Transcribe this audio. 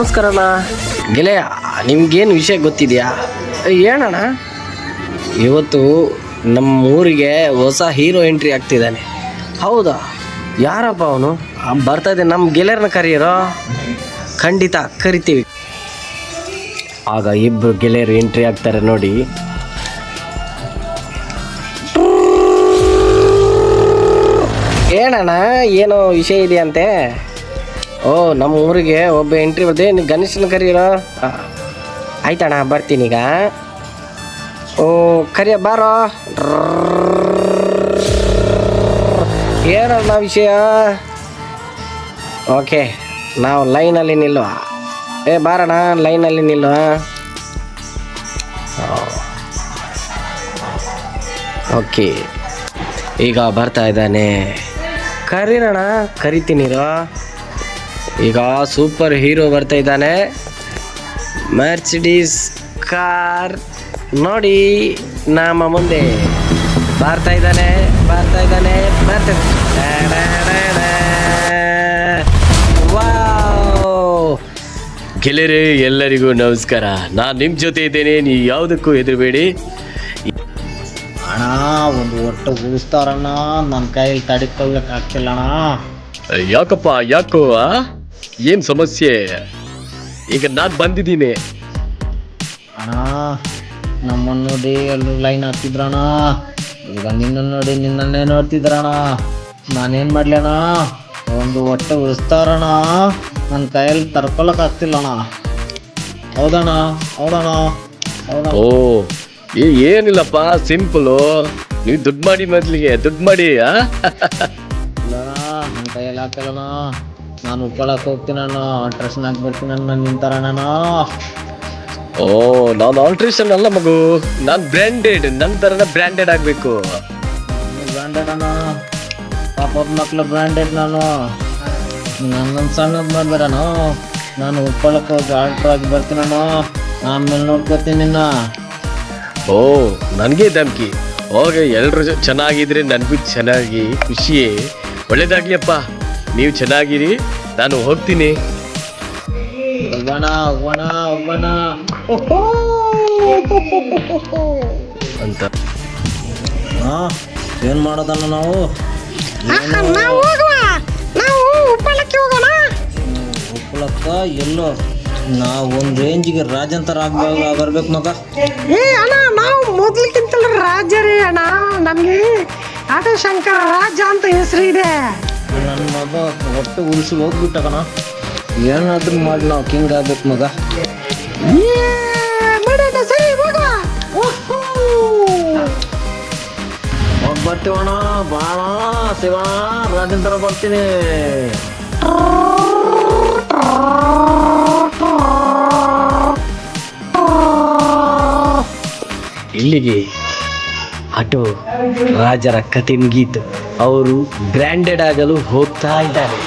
ನಮಸ್ಕಾರಣ್ಣ ಗೆಳೆಯ, ನಿಮ್ಗೇನು ವಿಷಯ ಗೊತ್ತಿದೆಯಾ? ಏನಣ್ಣ ಇವತ್ತು ನಮ್ಮ ಊರಿಗೆ ಹೊಸ ಹೀರೋ ಎಂಟ್ರಿ ಆಗ್ತಿದ್ದಾನೆ. ಹೌದಾ? ಯಾರಪ್ಪ ಅವನು? ಬರ್ತಾ ಇದೆ ನಮ್ಮ ಗೆಳೆಯರನ್ನ ಕರೆಯರೋ? ಖಂಡಿತ ಕರಿತೀವಿ. ಆಗ ಇಬ್ಬರು ಗೆಳೆಯರು ಎಂಟ್ರಿ ಆಗ್ತಾರೆ ನೋಡಿ. ಏನಣ್ಣ, ಏನೋ ವಿಷಯ ಇದೆಯಂತೆ? ಓ ನಮ್ಮ ಊರಿಗೆ ಒಬ್ಬ ಎಂಟ್ರಿ ಬರ್ದೆ ನೀವು ಗಣೇಶನ ಕರೀರೋ ಆಯ್ತಣ್ಣ ಬರ್ತೀನಿ ಈಗ. ಓ ಕರಿಯ ಬಾರೋ. ಏನಣ್ಣ ವಿಷಯ? ಓಕೆ ನಾವು ಲೈನಲ್ಲಿ ನಿಲ್ಲುವ. ಏ ಬಾರಣ ಲೈನಲ್ಲಿ ನಿಲ್ಲುವ. ಓಕೆ ಈಗ ಬರ್ತಾ ಇದ್ದಾನೆ. ಕರೀರಣ ಕರಿತೀನಿರೋ ಈಗ ಸೂಪರ್ ಹೀರೋ ಬರ್ತಾ ಇದ್ದಾನೆ. ಮರ್ಸಿಡೀಸ್ ಕಾರ್ ನೋಡಿ ನಮ್ಮ ಮುಂದೆ ಬರ್ತಾ ಇದ್ದಾನೆ ಬರ್ತಾ ಇದ್ದಾನೆ ಬರ್ತಾ ವಾವ್ ಗೆಳೆಯರೇ ಎಲ್ಲರಿಗೂ ನಮಸ್ಕಾರ. ನಾನು ನಿಮ್ಮ ಜೊತೆ ಇದ್ದೇನೆ ನೀವು ಯಾವುದಕ್ಕೂ ಹೆದರಬೇಡಿ. ಅಣ್ಣ ಒಂದು ಒಟ್ಟು ಉಳಿಸ್ತಾರಣ್ಣ. ನನ್ನ ಕೈಯಲ್ಲಿ ತಡಿಕೊಳ್ಳಕ್ ಆಗ್ತಿಲ್ಲ ಅಣ್ಣ. ಯಾಕಪ್ಪ ಯಾಕೋ ಏನು ಸಮಸ್ಯೆ? ಈಗ ನಾನು ಬಂದಿದ್ದೀನಿ. ಅಣ್ಣ ನಮ್ಮನ್ನು ನೋಡಿ ಎಲ್ಲರೂ ಲೈನ್ ಹಾಕ್ತಿದ್ರಣ ಈಗ ನಿನ್ನ ನೋಡಿ ನಿನ್ನನ್ನೇ ನೋಡ್ತಿದ್ರಣ ನಾನೇನು ಮಾಡ್ಲಣ್ಣ ಒಂದು ಹೊಟ್ಟೆ ಉಳಿಸ್ತಾರಣ ನನ್ನ ಕೈಯಲ್ಲಿ ತರ್ಕೊಳಕ್ ಆಗ್ತಿಲ್ಲಣ ಹೌದಣ್ಣ ಹೌದಣ್ಣ ಹೌದಣ್ಣ. ಓ ಏ- ಏನಿಲ್ಲಪ್ಪ ಸಿಂಪಲು. ನೀವು ದುಡ್ಡು ಮಾಡಿ ಮೊದಲಿಗೆ ದುಡ್ಡು ಮಾಡಿ ಆ? ಇಲ್ಲಣ್ಣ ನನ್ನ ಕೈಯಲ್ಲಿ ಹಾಕಲ್ಲಣ್ಣ ನಾನು ಉಳ್ಕೊಳಕ್ ಹಾಕ್ಬಿಡ್ತೀನಿ ನಾನು ನಿಂತಾರ ನಾನು. ಓ ನಾನು ಆಲ್ಟ್ರೇಷನ್ ಅಲ್ಲ ಮಗು. ನಾನು ಬ್ರ್ಯಾಂಡೆಡ್ ನನ್ನ ಥರನ ಬ್ರ್ಯಾಂಡೆಡ್ ಆಗಬೇಕು. ಬ್ರ್ಯಾಂಡೆಡ್ ಅಣ್ಣ. ಪಾಪದ ಮಕ್ಕಳು ಬ್ರ್ಯಾಂಡೆಡ್ ನಾನು. ನನ್ನ ಸಣ್ಣದು ಮಾಡ್ಬೇಡಣ ನಾನು ಉಳ್ಕೊಳಕ್ ಹೋಗಿ ಆಲ್ಟ್ರ್ ಆಗಿ ಬರ್ತೀನಣ್ಣ ಆಮೇಲೆ ನೋಡ್ಕೋತೀನಿ ನಿನ್ನ. ಓ ನನಗೆ ಧಮ್ಕಿ. ಹೋಗಿ ಎಲ್ಲರೂ ಚೆನ್ನಾಗಿದ್ರೆ ನನಗೂ ಚೆನ್ನಾಗಿ ಖುಷಿಯೇ. ಒಳ್ಳೇದಾಗ್ಲಿಯಪ್ಪ ನೀವು ಚೆನ್ನಾಗಿರಿ ನಾನು ಹೋಗ್ತೀನಿ. ಹೋಗೋಣ ಹೋಗೋಣ ಹೋಗೋಣ ಅಂತ. ಹಾ ಏನು ಮಾಡೋದಣ್ಣ ನಾವು? ನಾವು ಹೋಗುವ. ನಾವು ಉಪ್ಪಳಕ್ಕೆ ಹೋಗೋಣ. ಉಪ್ಪಳಕ್ಕ ಎಲ್ಲೋ? ನಾವು ಒಂದು ರೇಂಜಿಗೆ ರಾಜಂತರ ಆಗ್ಬೇಕು ಬರ್ಬೇಕು ಮಗ. ಏ ಅಣ್ಣ ನಾವು ಮೊದ್ಲಿಕ್ಕಿಂತಲೂ ರಾಜರೇ ಅಣ್ಣ. ನಮಗೆ ಆಟೋ ಶಂಕರ ರಾಜ ಅಂತ ಹೆಸರು ಇದೆ. ನನ್ನ ಮಗ ಒಟ್ಟು ಉಳಿಸಿ ಹೋಗ್ಬಿಟ್ಟಕಣ ಏನಾದ್ರೂ ಮಾಡಿ ನಾವು ಕಿಂಗ್ ಆಗ್ಬೇಕು ಮಗ. ಬರ್ತೀವಣ ಬಾಳ ಶಿವ ರಾಜೇಂದ್ರ ಬರ್ತೀನಿ. ಇಲ್ಲಿಗೆ ಆಟೋ ರಾಜರ ಕಥಿನ್ ಗೀತ್. ಅವರು ಗ್ರ್ಯಾಂಡೆಡ್ ಆಗಲು ಹೋಗ್ತಾ ಇದ್ದಾರೆ.